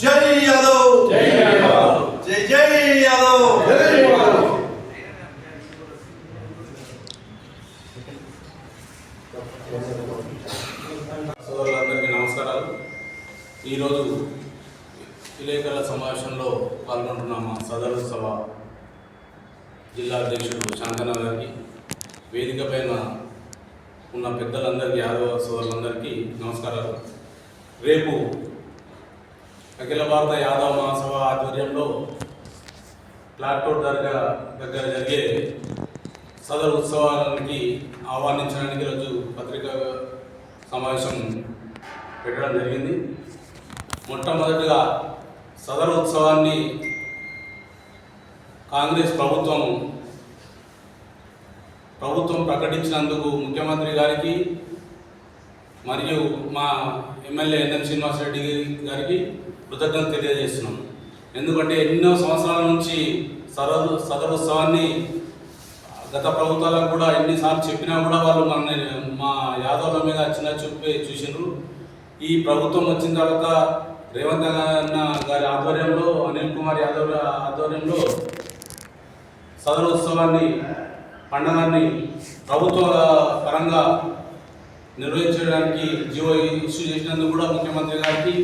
జై యాదవ్! జై. జై జై యాదవ్! సోదరులందరికీ నమస్కారాలు. ఈరోజు విలేకరుల సమావేశంలో పాల్గొంటున్న మా సదరు సభ జిల్లా అధ్యక్షుడు శాంతన గారికి వేదిక పైన ఉన్న పెద్దలందరికీ యాదవ సోదరులందరికీ నమస్కారాలు. రేపు అఖిల భారత యాదవ మహాసభ ఆధ్వర్యంలో ప్లాట్ఫోర్ దర్గా దగ్గర జరిగే సదరు ఉత్సవానికి ఆహ్వానించడానికి రోజు పత్రికా సమావేశం పెట్టడం జరిగింది. మొట్టమొదటిగా సదరు ఉత్సవాన్ని కాంగ్రెస్ ప్రభుత్వం ప్రభుత్వం ప్రకటించినందుకు ముఖ్యమంత్రి గారికి మరియు మా ఎమ్మెల్యే ఎన్ఎం శ్రీనివాసరెడ్డి గారికి కృతజ్ఞత తెలియజేస్తున్నాం. ఎందుకంటే ఎన్నో సంవత్సరాల నుంచి సదరు సదరుత్సవాన్ని గత ప్రభుత్వాలకు కూడా ఎన్నిసార్లు చెప్పినా కూడా వాళ్ళు మన మా యాదవుల మీద చిన్న చూపే చూసినారు ఈ ప్రభుత్వం వచ్చిన తర్వాత రేవంత్ అన్న గారి ఆధ్వర్యంలో అనిల్ కుమార్ యాదవ్ ఆధ్వర్యంలో సదరోత్సవాన్ని పండగాన్ని ప్రభుత్వ పరంగా నిర్వహించడానికి జీవో ఇష్యూ చేసినందుకు కూడా ముఖ్యమంత్రి గారికి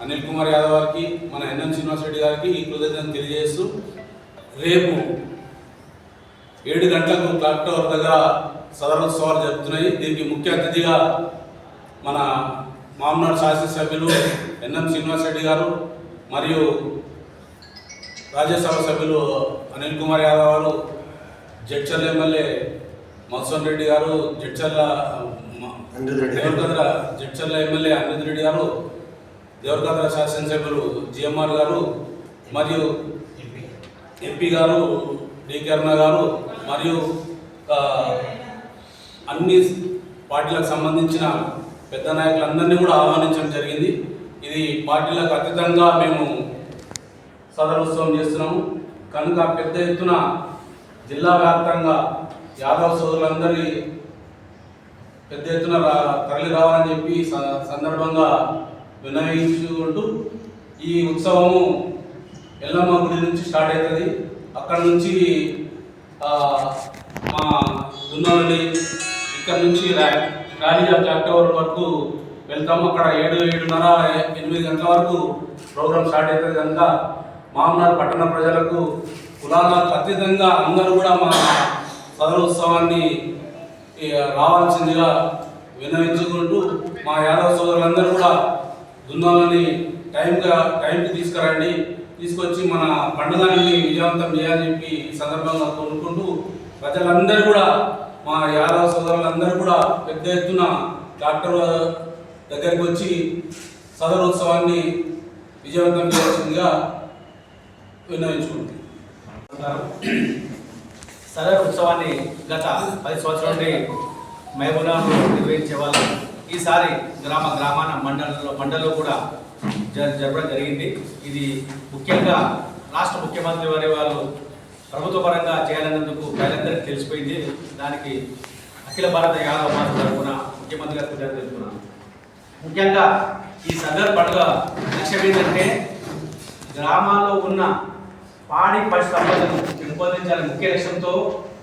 అనిల్ కుమార్ యాదవ్ గారికి మన ఎన్ఎం శ్రీనివాసరెడ్డి గారికి ఈ కృతజ్ఞతను తెలియజేస్తూ రేపు ఏడు గంటలకు క్లాక్ టవర్ దగ్గర సదరోత్సవాలు జరుగుతున్నాయి దీనికి ముఖ్య అతిథిగా మన మామనాడు శాసనసభ్యులు ఎన్ఎం శ్రీనివాసరెడ్డి గారు మరియు రాజ్యసభ సభ్యులు అనిల్ కుమార్ యాదవ్ గారు జడ్చర్ల ఎమ్మెల్యే మధుసూన్ రెడ్డి గారు జడ్చర్ల. దేవరకద్ర జడ్చర్ల ఎమ్మెల్యే అనిరుద్ రెడ్డి గారు దేవరకద్ర శాసనసభ్యులు జిఎంఆర్ గారు మరియు ఎంపీ గారు అరుణ గారు మరియు అన్ని పార్టీలకు సంబంధించిన పెద్ద నాయకులందరినీ కూడా ఆహ్వానించడం జరిగింది ఇది పార్టీలకు అతీతంగా మేము సదరోత్సవం చేస్తున్నాము. కనుక పెద్ద ఎత్తున జిల్లా వ్యాప్తంగా యాదవ్ సోదరులందరి పెద్ద ఎత్తున రా తరలి రావాలని చెప్పి స- సందర్భంగా వినయించుకుంటూ ఈ ఉత్సవము ఎల్లమ్మ గుడి నుంచి స్టార్ట్ అవుతుంది. అక్కడ నుంచి మా దున్నవల్లి ఇక్కడ నుంచి ర్యాలీ ఆఫ్ అక్టోబర్ వరకు వెళ్తాము. అక్కడ ఏడు ఏడున్నర ఎనిమిది గంటల వరకు ప్రోగ్రామ్ స్టార్ట్ అవుతుంది కనుక మామనాడు పట్టణ ప్రజలకు కులాలకు అతీతంగా అందరూ కూడా మా సదరోత్సవాన్ని రావాల్సిందిగా వినవించుకుంటూ మా యాదవ సోదరులందరూ కూడా దున్నాలని టైంగా టైంకి తీసుకురండి. తీసుకొచ్చి మన పండుగని విజయవంతం చేయాలని చెప్పి ఈ సందర్భంగా కోరుకుంటూ ప్రజలందరూ కూడా మా యాదవ సోదరులందరూ కూడా పెద్ద ఎత్తున డాక్టర్ దగ్గరికి వచ్చి సదరోత్సవాన్ని విజయవంతం చేయాల్సిందిగా వినియోగించుకుంటుంది సదర్ ఉత్సవాన్ని గత పది సంవత్సరాల నుండి మహబూబ్నగర్లో నిర్వహించే వాళ్ళు. ఈసారి గ్రామ గ్రామాన మండలంలో మండలంలో కూడా జ- జరపడం జరిగింది. ఇది ముఖ్యంగా రాష్ట్ర ముఖ్యమంత్రి వారి వాళ్ళు ప్రభుత్వ పరంగా చేయాలన్నందుకు ప్రజలందరికీ తెలిసిపోయింది. దానికి అఖిల భారత యాదవ మాత తరఫున ముఖ్యమంత్రి గారు కృతజ్ఞత తెలుపుతున్నాను. ముఖ్యంగా ఈ సదర్ పండుగ లక్ష్యం ఏంటంటే గ్రామాల్లో ఉన్న పాడి పశు సంపదను పెంపొందించాలని ముఖ్య లక్ష్యంతో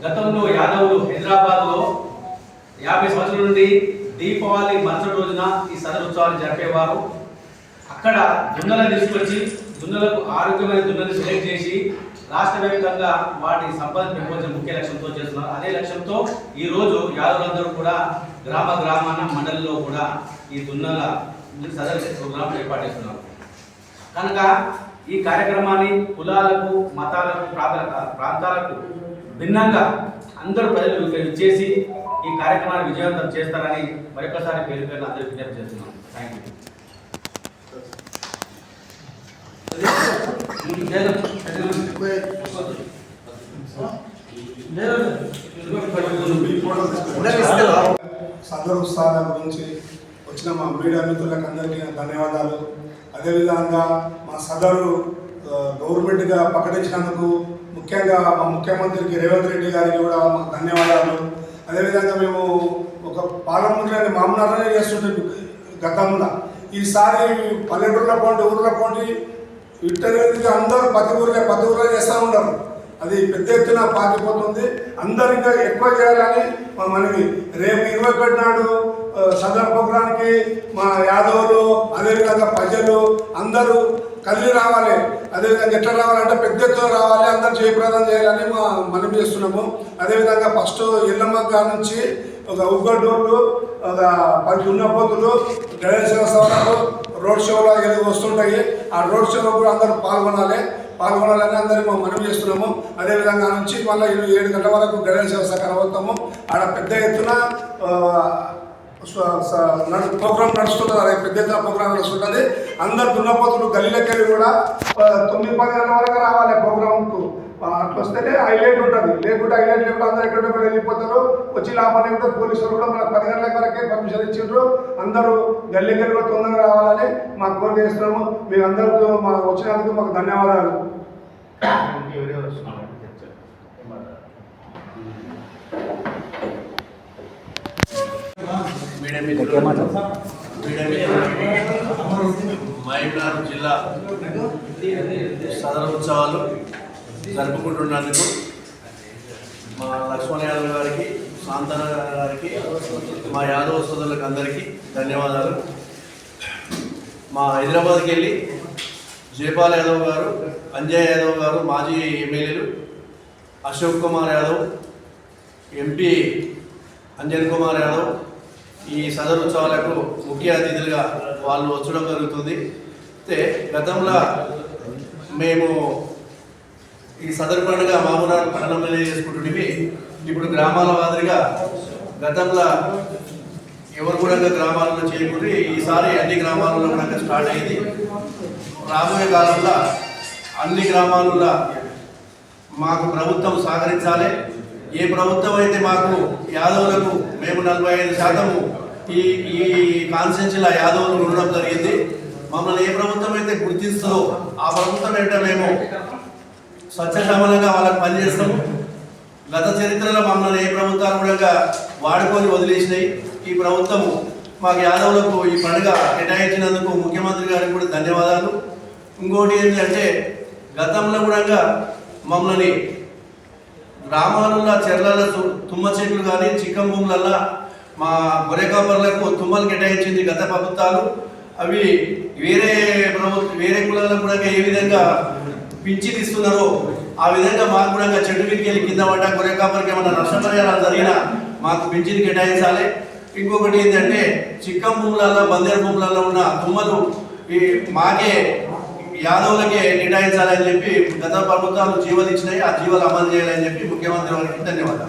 గతంలో యాదవులు హైదరాబాద్లో యాభై సంవత్సరాల నుండి దీపావళి మరుసటి రోజున ఈ సదరుత్సవాలు జరిపేవారు. అక్కడ దున్నలను తీసుకొచ్చి దున్నలకు ఆరోగ్యమైన దున్నలను సెలెక్ట్ చేసి రాష్ట్ర వ్యాప్తంగా వాటి సంపద పెంపొందించే ముఖ్య లక్ష్యంతో చేస్తున్నారు. అదే లక్ష్యంతో ఈ రోజు యాదవులందరూ కూడా గ్రామ గ్రామాన మండలిలో కూడా ఈ దున్నల సదరు ప్రోగ్రాం ఏర్పాటు చేస్తున్నారు. కనుక ఈ కార్యక్రమాన్ని కులాలకు మతాలకు ప్రాంతాల ప్రాంతాలకు భిన్నంగా అందరూ ప్రజలు ఇక్కడ చేసి ఈ కార్యక్రమాన్ని విజయవంతం చేస్తారని మరొకసారి పేరు పేరు అందరూ విజ్ఞప్తి చేస్తున్నాను థ్యాంక్ యూ సదరు ఉత్సాహాల గురించి వచ్చిన మా మీడియా మిత్రులకు అందరికీ ధన్యవాదాలు. అదేవిధంగా మా సదరు గవర్నమెంట్గా ప్రకటించినందుకు ముఖ్యంగా మా ముఖ్యమంత్రికి రేవంత్ రెడ్డి గారికి కూడా మాకు ధన్యవాదాలు. అదేవిధంగా మేము ఒక పార్లమెంట్లోని మామూలుగానే చేస్తుంటే గతంలో. ఈసారి పల్లెటూళ్ళ పోండి ఊర్లో పోండి ఇంటర్వ్యూ అందరూ పది ఊరిలో పది ఊరిలో చేస్తూ ఉన్నారు. అది పెద్ద ఎత్తున పాకిపోతుంది. అందరు ఇంకా ఎక్కువ చేయాలని మా మనవి. రేపు ఇరవై ఒకటి నాడు సదరు మా యాదవులు అదేవిధంగా ప్రజలు అందరూ కలిసి రావాలి. అదేవిధంగా ఎట్లా రావాలంటే పెద్ద ఎత్తున రావాలి అందరూ జయప్రదం చేయాలని మా మనం చేస్తున్నాము. అదేవిధంగా ఫస్ట్ ఇళ్ళమ్మ నుంచి ఒక ఉగ్గడోళ్ళు ఒక పది ఉన్నపోతులు గణేశ సభలకు రోడ్ షోలో ఏదో వస్తుంటాయి. ఆ రోడ్ షోలో కూడా అందరూ పాల్గొనాలి. పాల్గొనాలని అందరూ మేము మనం చేస్తున్నాము. అదేవిధంగా నుంచి మళ్ళీ ఏడు గంటల వరకు గణేశ వ్యవస్థ కనబడతాము. ఆడ పెద్ద ఎత్తున ప్రోగ్రామ్ నడుస్తుంటుంది అదే పెద్ద ఎత్తున ప్రోగ్రామ్ నడుస్తుంటుంది అందరు దున్నపోతులు గల్లీలకెళ్ళి కూడా తొమ్మిది పది గంటల వరకు రావాలి ప్రోగ్రామ్కు అట్లా వస్తేనే హైలైట్ ఉంటుంది. లేకుంటే హైలైట్ లేకుండా అందరు ఎక్కడ కూడా వెళ్ళిపోతారు. వచ్చి లాభాలు ఏమిటో పోలీసులు కూడా మనకు పది గంటల వరకే పర్మిషన్ ఇచ్చిండ్రు. అందరూ గల్లీకి కూడా తొందరగా రావాలని మాకు కోరిక చేస్తున్నాము. మీ అందరికీ మా వచ్చినందుకు మాకు ధన్యవాదాలు. మీడియా మిత్రులు మీడియా మిత్రులు మహబూబ్నగర్ జిల్లా సదర ఉత్సవాలు జరుపుకుంటున్నందుకు మా లక్ష్మణ యాదవ్ గారికి శాంతన గారికి మా యాదవ సోదరులకు అందరికీ ధన్యవాదాలు. మా హైదరాబాద్కి వెళ్ళి జయపాల్ యాదవ్ గారు అంజయ్ యాదవ్ గారు మాజీ ఎమ్మెల్యేలు అశోక్ కుమార్ యాదవ్ ఎంపీ అంజన్ కుమార్ యాదవ్ ఈ సదరు ఉత్సవాలకు ముఖ్య అతిథులుగా వాళ్ళు వచ్చడం జరుగుతుంది. అయితే గతంలో మేము ఈ సదరు పండుగ మామూలు పట్టణంలోనే చేసుకుంటుంటివి ఇప్పుడు గ్రామాల మాదిరిగా గతంలో ఎవరు కూడా గ్రామాలలో చేయకుండా ఈసారి అన్ని గ్రామాలలో కూడా స్టార్ట్ అయింది. రాబోయే కాలంలో అన్ని గ్రామాలలో మాకు ప్రభుత్వం సహకరించాలి. ఏ ప్రభుత్వం అయితే మాకు యాదవులకు మేము నలభై ఐదు శాతము ఈ ఈ కాన్స్టిట్యూన్సీలో యాదవులు ఉండడం జరిగింది మమ్మల్ని ఏ ప్రభుత్వం అయితే గుర్తిస్తుందో ఆ ప్రభుత్వం ఏంటో మేము స్వచ్ఛసమలంగా వాళ్ళకి పనిచేస్తాము. గత చరిత్రలో మమ్మల్ని ఏ ప్రభుత్వాలు కూడా వాడుకొని వదిలేసినాయి. ఈ ప్రభుత్వము మాకు యాదవులకు ఈ పండుగ కేటాయించినందుకు ముఖ్యమంత్రి గారికి కూడా ధన్యవాదాలు. ఇంకోటి ఏంటంటే గతంలో కూడా మమ్మల్ని గ్రామాలలో చెర్లలో తుమ్మ చెట్లు కానీ చిక్కం భూములల్లో మా గొర్రెకాపర్లకు తుమ్మలు కేటాయించింది గత ప్రభుత్వాలు. అవి వేరే ప్రభుత్వం వేరే కులాలకు కూడా ఏ విధంగా పింఛన్ ఇస్తున్నారో ఆ విధంగా మాకు కూడా చెట్టు మీదకి వెళ్ళి కింద పడ్డ గొర్రెకాపర్కి ఏమైనా నష్టపరిహారాలు జరిగినా మాకు పింఛన్ కేటాయించాలి. ఇంకొకటి ఏంటంటే చిక్కం భూములలో బందేరు భూములలో ఉన్న తుమ్మలు ఈ మాకే यादव के केटाइनि गत प्रभुत्म जीवल आ जीवल अमल मुख्यमंत्री धन्यवाद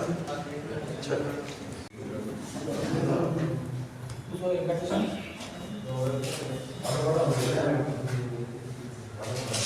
Gracias.